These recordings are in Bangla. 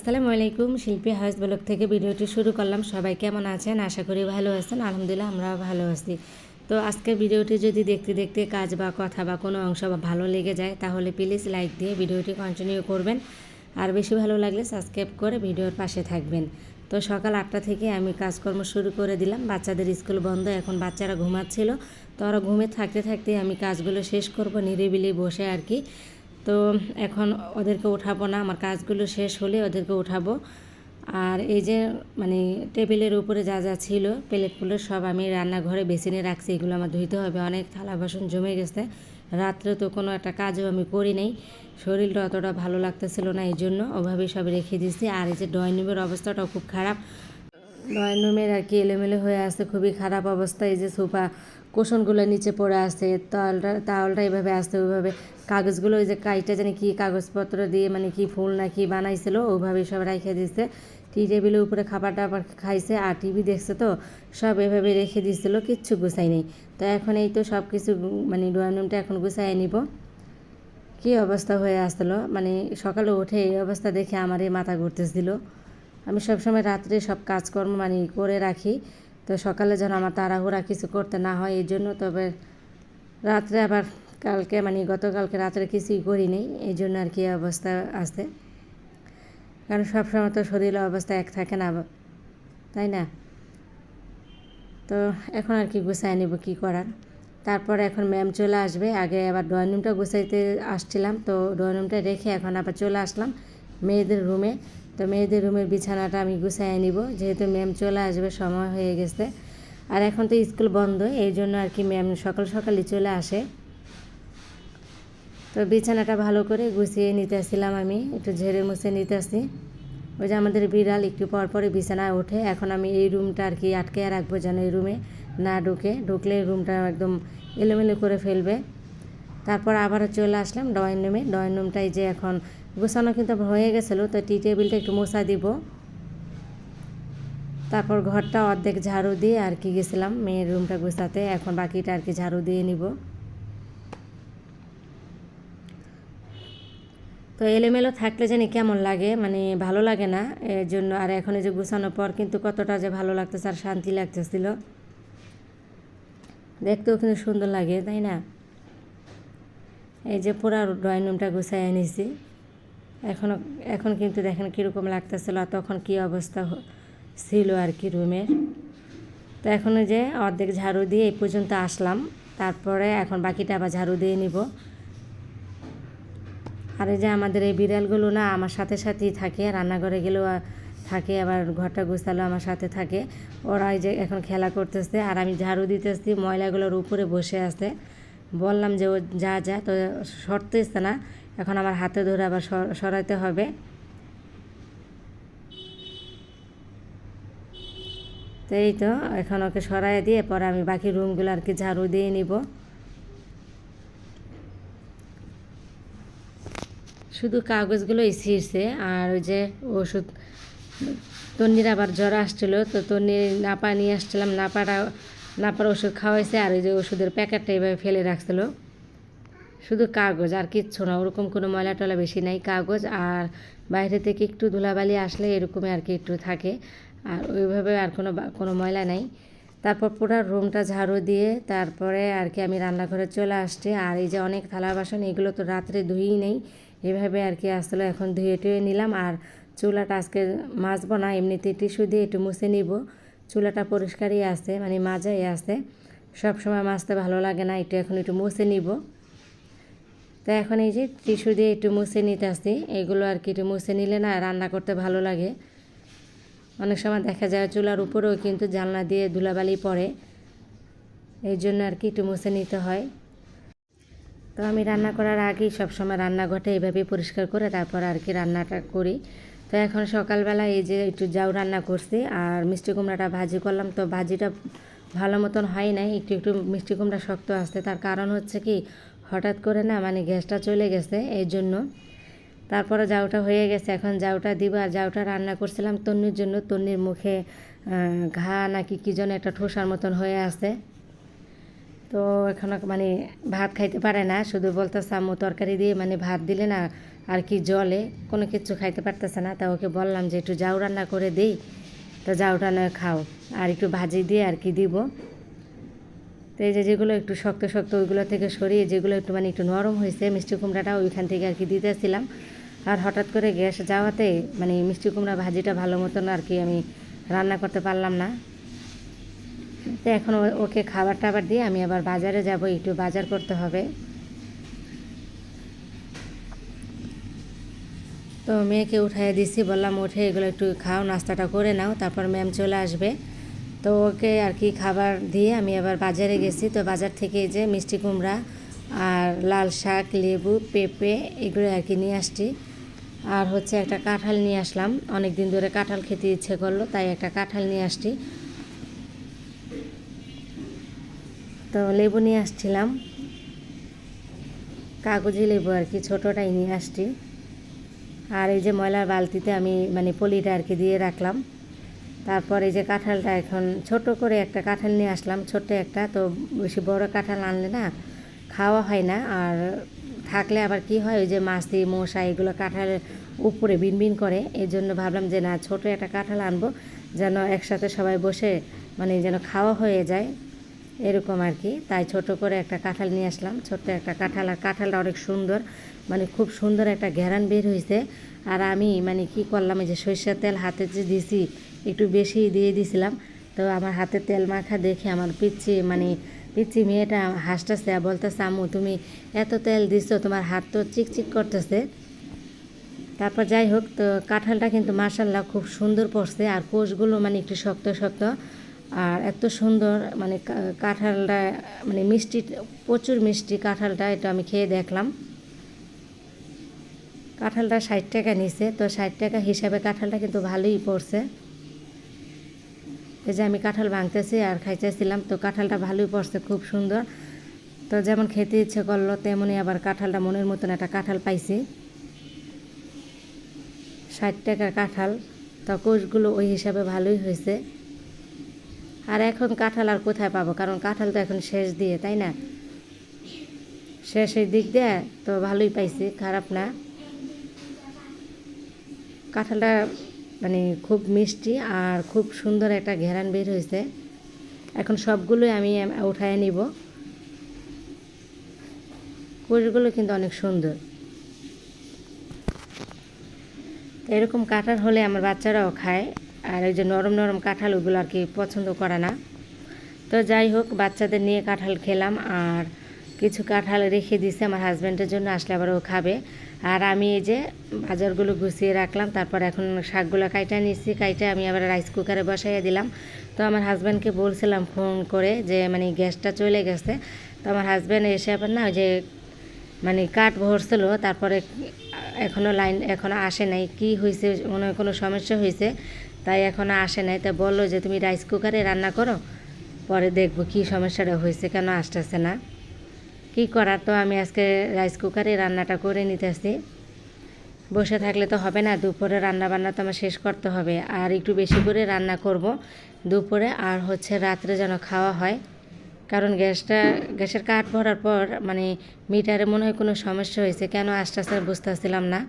আসসালামু আলাইকুম, শিল্পী হাউস ব্লগ থেকে ভিডিওটি শুরু করলাম। সবাই কেমন আছেন? আশা করি ভালো আছেন। আলহামদুলিল্লাহ, আমরাও ভালো আছি। তো আজকের ভিডিওটি যদি দেখতে দেখতে কাজ বা কথা বা কোনো অংশ বা ভালো লেগে যায়, তাহলে প্লিজ লাইক দিয়ে ভিডিওটি কন্টিনিউ করবেন। আর বেশি ভালো লাগলে সাবস্ক্রাইব করে ভিডিওর পাশে থাকবেন। তো সকাল আটটা থেকে আমি কাজকর্ম শুরু করে দিলাম। বাচ্চাদের স্কুল বন্ধ, এখন বাচ্চারা ঘুমাচ্ছিল। তো ওরা ঘুমে থাকতে থাকতে আমি কাজগুলো শেষ করব, নিরিবিলি বসে আর কি। তো এখন ওদেরকে উঠাবো না, আমার কাজগুলো শেষ হলে ওদেরকে উঠাবো। আর এই যে মানে টেবিলের উপরে যা যা ছিল, প্লেটগুলো সব আমি রান্নাঘরে বেসিনে রাখছি, এগুলো আমার ধুইতে হবে। অনেক থালা বাসন জমে গেছে, রাত্রে তো কোনো একটা কাজও আমি করি নাই। শরীরটা অতটা ভালো লাগতেছিল না, এই জন্য ওভাবেই সব রেখে দিয়েছি। আর এই যে ড্রয়িং রুমের অবস্থাটাও খুব খারাপ। ড্রয়িং রুমের আর কি এলোমেলো হয়ে আছে, খুবই খারাপ অবস্থা। এই যে সোফা কুশনগুলো নিচে পড়ে আছে তাওয়ালটা তাওয়ালটা এভাবে আসতে ওইভাবে কাগজগুলো ওই যে কাইটা জানি কি কাগজপত্র দিয়ে মানে কি ফুল না কি বানাইছিল ওইভাবে সব রেখে দিয়েছে টি টেবিলের উপরে খাবার টাবার খাইছে, আর টিভি দেখছে তো, সব এভাবে রেখে দিয়েছিল কিচ্ছু গুছাই নেই। তো এখন এই তো সব কিছু মানে ড্রয়িং রুমটা এখন গুছাই নিব। কী অবস্থা হয়ে আসলো? মানে সকালে উঠে এই অবস্থা দেখে আমারই মাথা ঘুরতেছিল। আমি সবসময় রাত্রে সব কাজকর্ম মানে করে রাখি। তো সকালে যেন আমার তাড়াহুড়া কিছু করতে না হয় এই জন্য, তবে রাত্রে আবার কালকে মানে গতকালকে রাত্রে কিছুই করিনি, এই জন্য আর কি অবস্থা আছে। কারণ সবসময় তো শরীরের অবস্থা এক থাকে না, তাই না? তো এখন আর কি গুছাই নেব, কী করার? তারপর এখন ম্যাম চলে আসবে। আগে আবার ড্রয়িং রুমটা গুছাইতে আসছিলাম, তো ড্রয়িং রুমটা রেখে এখন আবার চলে আসলাম মেয়েদের রুমে তো মেয়েদের রুমের বিছানাটা আমি গুছাই নিব, যেহেতু ম্যাম চলে আসবে, সময় হয়ে গেছে। আর এখন তো স্কুল বন্ধ, এই জন্য আর কি ম্যাম সকাল সকালই চলে আসে। তো বিছানাটা ভালো করে গুছিয়ে নিতেছিলাম আমি, একটু ঝেড়ে মুছে নিতে নিতেছি ওই যে আমাদের বিড়াল একটু পর পরে বিছানায় ওঠে, এখন আমি এই রুমটা আর কি আটকে রাখব যেন এই রুমে না ঢুকে, ঢুকলে রুমটা একদম এলোমেলো করে ফেলবে। তারপর আবারও চলে আসলাম ড্রয়িং রুমে, ড্রয়িং রুমটাই যে এখন গোছানো কিন্তু হয়ে গেছিল, তো টি টেবিলটা একটু মোছা দিব। তারপর ঘরটা অর্ধেক ঝাড়ু দিয়ে আর কি গেছিলাম, মেয়ের রুমটা গোছাতে, এখন বাকিটা আর কি ঝাড়ু দিয়ে নিব। তো এলোমেলো থাকলে জানি কেমন লাগে? মানে ভালো লাগে না? এর জন্য আর এখন এই যে গুছানোর পর কিন্তু কতটা যে ভালো লাগতেছে আর শান্তি লাগতেছিল। দেখতেও কিন্তু সুন্দর লাগে, তাই না? এই যে পুরা ড্রয়িং রুমটা গুছাই এনেছি এখনও এখন কিন্তু দেখেন কীরকম লাগতেছিল আর তখন কী অবস্থা ছিল আর কি রুমের। তো এখন যে অর্ধেক ঝাড়ু দিয়ে এই পর্যন্ত আসলাম। তারপরে এখন বাকিটা আবার ঝাড়ু দিয়ে নিব। আর এই যে আমাদের এই বিড়ালগুলো না আমার সাথে সাথেই থাকে, রান্নাঘরে গেলেও থাকে, আবার ঘরটা গুছালো আমার সাথে থাকে। ওরা এই যে এখন খেলা করতেছে আর আমি ঝাড়ু দিতেছি, ময়লাগুলোর উপরে বসে আছে। বললাম যে ও যা যা, তো সরতেছে না, এখন আমার হাতে ধরে আবার সরাইতে হবে। তো এই তো, এখন ওকে সরাই দিয়ে পরে আমি বাকি রুমগুলো আর কি ঝাড়ু দিয়ে নিব। শুধু কাগজগুলোই ছিঁড়ছে আর ওই যে ওষুধ, তন্নির আবার জ্বর আসছিল, তো তন্নির নাপা নিয়ে আসছিলাম, নাপাটা, নাপার ওষুধ খাওয়াইছে, আর ওই যে ওষুধের প্যাকেটটা এইভাবে ফেলে রাখছিলো। শুধু কাগজ, আর কিচ্ছু না, ওরকম কোনো ময়লা টলা বেশি নাই, কাগজ, আর বাইরে থেকে একটু ধুলাবালি আসলে এরকমই আর কি একটু থাকে, আর ওইভাবে আর কোনো কোনো ময়লা নাই। তারপর পুরো রুমটা ঝাড়ু দিয়ে তারপরে আর কি আমি রান্নাঘরে চলে আসছি, আর এই যে অনেক থালা বাসন, এগুলো তো রাত্রে ধুই নেই এভাবে আর কি আসলে এখন ধুয়ে টুয়ে নিলাম। আর চুলাটা আজকে মাজবো না এমনিতে টিস্যু দিয়ে একটু মুছে নিব। চুলাটা পরিষ্কারই আছে মানে মাজাই আছে। সব সময় মাজতে ভালো লাগে না, একটু এখন একটু মুছে নিব। তো এখন এই যে টিস্যু দিয়ে একটু মুছে নিতে আসি এগুলো আর কি একটু মুছে নিলে না রান্না করতে ভালো লাগে। অনেক সময় দেখা যায় চুলার উপরেও কিন্তু জানলা দিয়ে ধুলাবালি পড়ে, এই জন্য আর কি একটু মুছে নিতে হয়। তো আমি রান্না করার আগেই সবসময় রান্নাঘরটা এইভাবে পরিষ্কার করে তারপর আর কি রান্নাটা করি। তো এখন সকালবেলা এই যে একটু জাউ রান্না করছি আর মিষ্টি কুমড়াটা ভাজি করলাম। তো ভাজিটা ভালো মতন হয় নাই, একটু একটু মিষ্টি কুমড়া শক্ত আসতে তার কারণ হচ্ছে কি, হঠাৎ করে না মানে গ্যাসটা চলে গেছে এই জন্য। তারপরে জাউটা হয়ে গেছে, এখন জাউটা দিব আর জাউটা রান্না করছিলাম তন্নির জন্য। তন্নির মুখে ঘা নাকি কী যেন একটা ঠোসার মতন হয়ে আছে। তো এখন মানে ভাত খাইতে পারে না, শুধু বলতেছে, আম্মু, তরকারি দিয়ে মানে ভাত দিলে না আর কি জলে কোনো কিছু খাইতে পারতেছে না। তা ওকে বললাম যে, একটু জাউ রান্না করে দিই, তো জাউটা নয় খাও, আর একটু ভাজি দিয়ে আর কি দিব। তো এই যে যেগুলো একটু শক্ত শক্ত ওইগুলো থেকে সরিয়ে, যেগুলো একটু মানে একটু নরম হয়েছে, মিষ্টি কুমড়াটা ওইখান থেকে আর কি দিতেছিলাম। আর হঠাৎ করে গ্যাস যাওয়াতে মানে মিষ্টি কুমড়া ভাজিটা ভালো মতন আর কি আমি রান্না করতে পারলাম না। তো এখন ওকে খাবার টাবার দিয়ে আমি আবার বাজারে যাব, একটু বাজার করতে হবে। তো মেয়েকে উঠাই দিছি, বললাম উঠে এগুলো একটু খাও, নাস্তাটা করে নাও। তারপর ম্যাম চলে আসবে। তো ওকে আর কি খাবার দিয়ে আমি আবার বাজারে গেছি। তো বাজার থেকে যে মিষ্টি কুমড়া আর লাল শাক, লেবু, পেঁপে, এগুলো আর কি নিয়ে আসছি। আর হচ্ছে একটা কাঁঠাল নিয়ে আসলাম। অনেক দিন ধরে কাঁঠাল খেতে ইচ্ছে করল, তাই একটা কাঁঠাল নিয়ে আসছি। তো লেবু নিয়ে আসছিলাম। কাগজি লেবু আর কি, ছোটোটাই নিয়ে আসছি। আর এই যে ময়লার বালতিতে আমি মানে পলিটা আর কি দিয়ে রাখলাম। তারপর এই যে কাঁঠালটা এখন ছোট করে একটা কাঁঠাল নিয়ে আসলাম, ছোট্ট একটা। তো বেশি বড় কাঁঠাল আনলে না খাওয়া হয় না। আর থাকলে আবার কি হয়, ওই যে মাছি মশা এগুলো কাঁঠালের উপরে বিনবিন করে। এই জন্য ভাবলাম যে না, ছোট একটা কাঁঠাল আনব, যেন একসাথে সবাই বসে মানে যেন খাওয়া হয়ে যায়। এরকম আর কি। তাই ছোট করে একটা কাঁঠাল নিয়ে আসলাম। ছোট্ট একটা কাঁঠাল। আর কাঁঠালটা অনেক সুন্দর। মানে খুব সুন্দর একটা ঘেরান বের হয়েছে আর আমি মানে কি করলাম, এই যে সরিষার তেল হাতে যে দিছি, একটু বেশি দিয়ে দিছিলাম। তো আমার হাতে তেল মাখা দেখে আমার পিচ্ছি মানে পিচ্ছি মেয়েটা হাসতেছে বলতেছে, আম্মু, তুমি এত তেল দিছো, তোমার হাত তো চিকচিক করতেছে। তারপর যাই হোক, তো কাঁঠালটা কিন্তু মার্শাল্লাহ খুব সুন্দর পড়ছে। আর কোষগুলো মানে একটু শক্ত শক্ত। আর এত সুন্দর মানে কাঁঠালটা মানে মিষ্টি, প্রচুর মিষ্টি কাঁঠালটা, এটা আমি খেয়ে দেখলাম। কাঁঠালটা ষাট টাকা নিছে, তো ষাট টাকা হিসাবে কাঁঠালটা কিন্তু ভালোই পড়ছে। এই যে আমি কাঁঠাল ভাঙতেছি আর খাইতেছিলাম, তো কাঁঠালটা ভালোই পড়ছে, খুব সুন্দর। তো যেমন খেতে ইচ্ছে করল তেমনই আবার কাঁঠালটা মনের মতন একটা কাঁঠাল পাইছি। ষাট টাকার কাঁঠাল, তো কোষগুলো ওই হিসাবে ভালোই হয়েছে আর এখন কাঁঠাল আর কোথায় পাবো? কারণ কাঁঠাল তো এখন শেষ দিয়ে, তাই না? শেষের দিক দিয়ে তো ভালোই পাইছি, খারাপ না। কাঁঠালটা মানে খুব মিষ্টি আর খুব সুন্দর একটা ঘেরান বের হয়েছে। এখন সবগুলোই আমি উঠায় নিব। কোষগুলো কিন্তু অনেক সুন্দর। এরকম কাঁঠাল হলে আমার বাচ্চারাও খায়। আর এই যে নরম নরম কাঁঠাল ওগুলো আর কি পছন্দ করে না। তো যাই হোক, বাচ্চাদের নিয়ে কাঁঠাল খেলাম আর কিছু কাঁঠাল রেখে দিছে আমার হাজব্যান্ডের জন্য, আসলে আবার ও খাবে। আর আমি এই যে বাজারগুলো গুছিয়ে রাখলাম, তারপর এখন শাকগুলো কাইটা নিচ্ছি কাইটা আমি আবার রাইস কুকারে বসাইয়ে দিলাম। তো আমার হাজব্যান্ডকে বলছিলাম ফোন করে যে মানে গ্যাসটা চলে গেছে। তো আমার হাজব্যান্ড এসে আবার না ওই যে মানে কাঠ ভরছিল, তারপরে এখনও লাইন এখনও আসে নাই। কি হয়েছে মনে কোনো সমস্যা হয়েছে তাই এখনও আসে নাই। তা বলল যে, তুমি রাইস কুকারে রান্না করো, পরে দেখব কি সমস্যাটা হয়েছে, কেন আসতেছে না? কি করার তো, আমি আজকে রাইস কুকারে রান্নাটা করে নিতেছি। বসে থাকলে তো হবে না, দুপুরে রান্না বান্না তো আমার শেষ করতে হবে। আর একটু বেশি করে রান্না করব দুপুরে, আর হচ্ছে রাত্রে যেন খাওয়া হয়। কারণ গ্যাসটা, গ্যাসের কাঠ ভরার পর মানে মিটারে মনে হয় কোনো সমস্যা হয়েছে, কেন আস্তে আস্তে বুঝতেছিলাম না?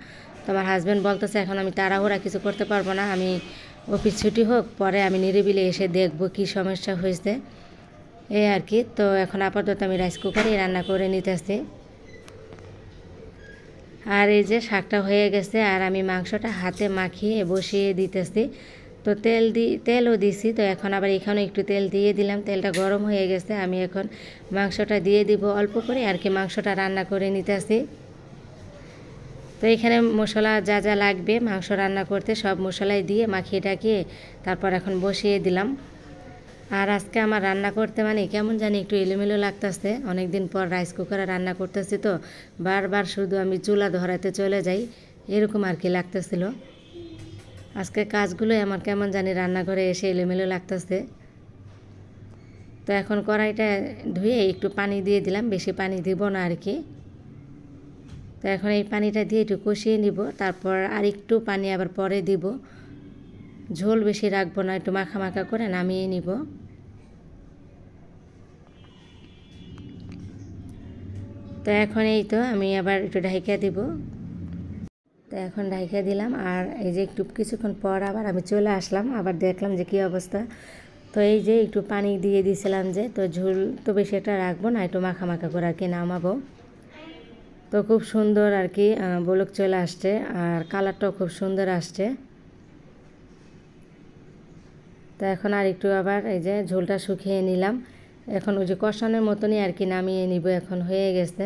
তো আমার হাজব্যান্ড বলতেছে, এখন আমি তাড়াহুড়া কিছু করতে পারব না, আমি অফিস ছুটি হোক, পরে আমি নিরিবিলে এসে দেখব কি সমস্যা হয়েছে। এই আর কি, তো এখন আপাতত আমি রাইস কুকারেই রান্না করে নিতেছি। আর এই যে শাকটা হয়ে গেছে, আর আমি মাংসটা হাতে মাখিয়ে বসিয়ে দিতেছি। তো তেল দি, তেলও দিছি, তো এখন আবার এখানে একটু তেল দিয়ে দিলাম। তেলটা গরম হয়ে গেছে, আমি এখন মাংসটা দিয়ে দিব অল্প করে, আর কি মাংসটা রান্না করে নিতেছি। তো এখানে মশলা যা যা লাগবে, মাংস রান্না করতে সব মশলাই দিয়ে মাখিয়ে টাকিয়ে তারপর এখন বসিয়ে দিলাম। আর আজকে আমার রান্না করতে মানে কেমন জানি একটু এলোমেলো লাগতেছে। অনেক দিন পর রাইস কুকারে রান্না করতেছি তো, বারবার শুধু আমি চুলা ধরাতে চলে যাই, এরকম আর কি লাগতেছিল। আজকে কাজগুলোই আমার কেমন জানি রান্নাঘরে এসে এলোমেলো লাগতেছে। তো এখন কড়াইটা ধুয়ে একটু পানি দিয়ে দিলাম, বেশি পানি দিব না আর কি। তো এখন এই পানিটা দিয়ে একটু কষিয়ে নিব। তারপর আর একটু পানি আবার পরে দিব। ঝোল বেশি রাখব না, একটু মাখা মাখা করে নামিয়ে নিব। তো এখন এই তো, আমি আবার একটু ঢাইকা দিব। তো এখন ঢাইকা দিলাম আর এই যে একটু কিছুক্ষণ পর আবার আমি চলে আসলাম, আবার দেখলাম যে কী অবস্থা। তো এই যে একটু পানি দিয়ে দিয়েছিলাম যে, তো ঝোল তো বেশি একটা রাখব না, একটু মাখা মাখা করে আর কি নামাবো। তো খুব সুন্দর আর কি বলক চলে আসছে আর কালারটাও খুব সুন্দর আসছে। তো এখন আর একটু আবার এই যে ঝোলটা শুকিয়ে নিলাম। এখন ওই যে কষানোর মতনই আর কি নামিয়ে নিব, এখন হয়ে গেছে।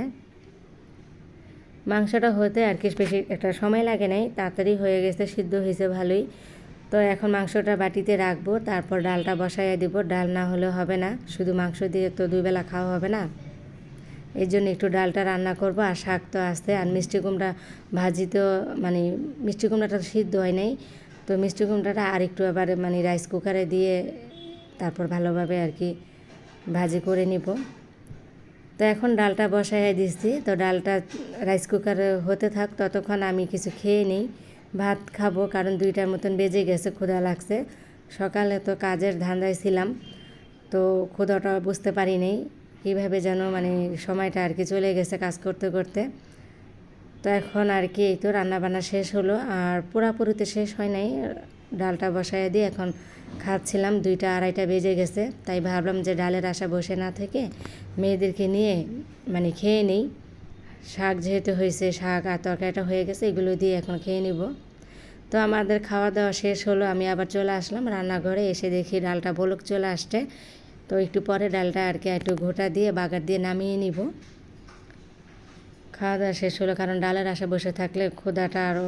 মাংসটা হতে আর কি বেশি একটা সময় লাগে নাই, তাড়াতাড়ি হয়ে গেছে, সিদ্ধ হয়েছে ভালোই। তো এখন মাংসটা বাটিতে রাখব, তারপর ডালটা বসাইয়া দিব, ডাল না হলে হবে না, শুধু মাংস দিয়ে তো দুই বেলা খাওয়া হবে না। এই জন্য একটু ডালটা রান্না করব আর শাক তো আসতে আর মিষ্টি কুমড়া ভাজি তো মানে মিষ্টি কুমড়াটা সিদ্ধ হয় নাই। তো মিষ্টি কুমড়াটা আর একটু আবার মানে রাইস কুকারে দিয়ে তারপর ভালোভাবে আর কি ভাজি করে নিব। তো এখন ডালটা বসাই দিচ্ছি তো ডালটা রাইস কুকারে হতে থাক, ততক্ষণ আমি কিছু খেয়ে নিই। ভাত খাব কারণ দুইটার মতন বেজে গেছে, ক্ষুধা লাগছে। সকালে তো কাজের ধান্দায় ছিলাম, তো ক্ষুধাটা বুঝতে পারি নেই। কীভাবে যেন মানে সময়টা আর কি চলে গেছে কাজ করতে করতে। তো এখন আর কি এই তো রান্নাবান্না শেষ হলো, আর পুরাপুরিতে শেষ হয় নাই। ডালটা বসায় দিয়ে এখন খাচ্ছিলাম, দুইটা আড়াইটা বেজে গেছে। তাই ভাবলাম যে ডালের আশা বসে না থেকে মেয়েদেরকে নিয়ে মানে খেয়ে নিই। শাক যেহেতু হয়েছে, শাক আর তরকারিটা হয়ে গেছে, এগুলো দিয়ে এখন খেয়ে নিব। তো আমাদের খাওয়া দাওয়া শেষ হলো, আমি আবার চলে আসলাম রান্নাঘরে, এসে দেখি ডালটা বলক চলে আসছে। তো একটু পরে ডালটা আর কি একটু ঘোটা দিয়ে, বাগার দিয়ে নামিয়ে নিব। খাওয়া দাওয়া শেষ হলো, কারণ ডালের আশা বসে থাকলে ক্ষুদাটা আরও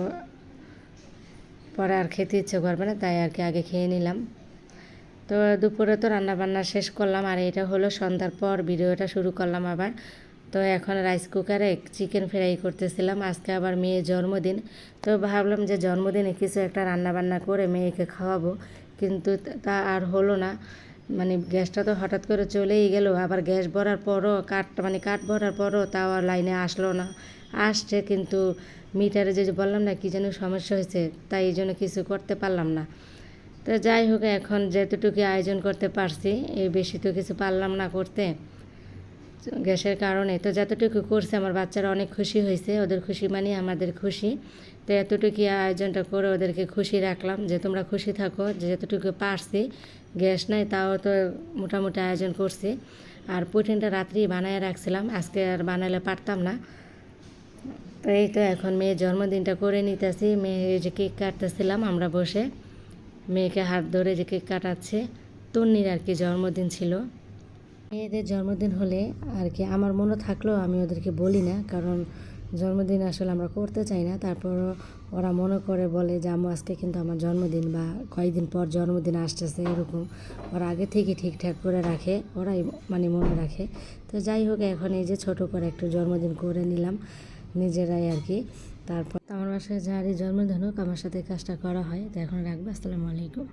পরে আর খেতে ইচ্ছে করবে না, তাই আর কি আগে খেয়ে নিলাম। তো দুপুরে তো রান্না বান্না শেষ করলাম, আর এটা হলো সন্ধ্যার পর ভিডিওটা শুরু করলাম আবার। তো এখন রাইস কুকারে চিকেন ফ্রাই করতেছিলাম, আজকে আবার মেয়ের জন্মদিন। তো ভাবলাম যে জন্মদিনে কিছু একটা রান্না বান্না করে মেয়েকে খাওয়াবো, কিন্তু তা আর হলো না। মানে গ্যাসটা তো হঠাৎ করে চলেই গেল, আবার গ্যাস ভরার পরও কাঠটা মানে কাঠ ভরার পরও তাও আর লাইনে আসলো না। আসছে কিন্তু মিটারে যে বললাম না, কী যেন সমস্যা হয়েছে, তাই এই জন্য কিছু করতে পারলাম না। তো যাই হোক, এখন যেতটুকু আয়োজন করতে পারছি এই বেশি তো কিছু পারলাম না করতে। গ্যাসের কারণে। তো যতটুকু করছে, আমার বাচ্চারা অনেক খুশি হয়েছে। ওদের খুশি মানে আমাদের খুশি। তো এতটুকু আয়োজনটা করে ওদেরকে খুশি রাখলাম যে, তোমরা খুশি থাকো, যে যতটুকু পারছি। গ্যাস নাই, তাও তো মোটামুটি আয়োজন করছি। আর পুটিনটা রাত্রি বানায় রাখছিলাম। আজকে আর বানালে পারতাম না। তো এই তো এখন মেয়ের জন্মদিনটা করে নিতেছি। মেয়ে যে কেক কাটতেছিলাম আমরা বসে। মেয়েকে হাত ধরে যে কেক কাটাচ্ছে। তন্নির আর কি জন্মদিন ছিল। মেয়েদের জন্মদিন হলে আর কি আমার মনে থাকলেও আমি ওদেরকে বলি না, কারণ জন্মদিন আসলে আমরা করতে চাই না। তারপর ওরা মনে করে, বলে যে আমু আজকে কিন্তু আমার জন্মদিন বা কয়েকদিন পর জন্মদিন আসতেছে, এরকম ওরা আগে থেকে ঠিকঠাক করে রাখে, ওরাই মানে মনে রাখে। তো যাই হোক, এখন এই যে ছোটো করে একটু জন্মদিন করে নিলাম নিজেরাই আর কি। তারপর আমার বাসায় যারই জন্মদিন হোক, আমার সাথে কাজটা করা হয়। তো এখন রাখব, আসসালামু আলাইকুম।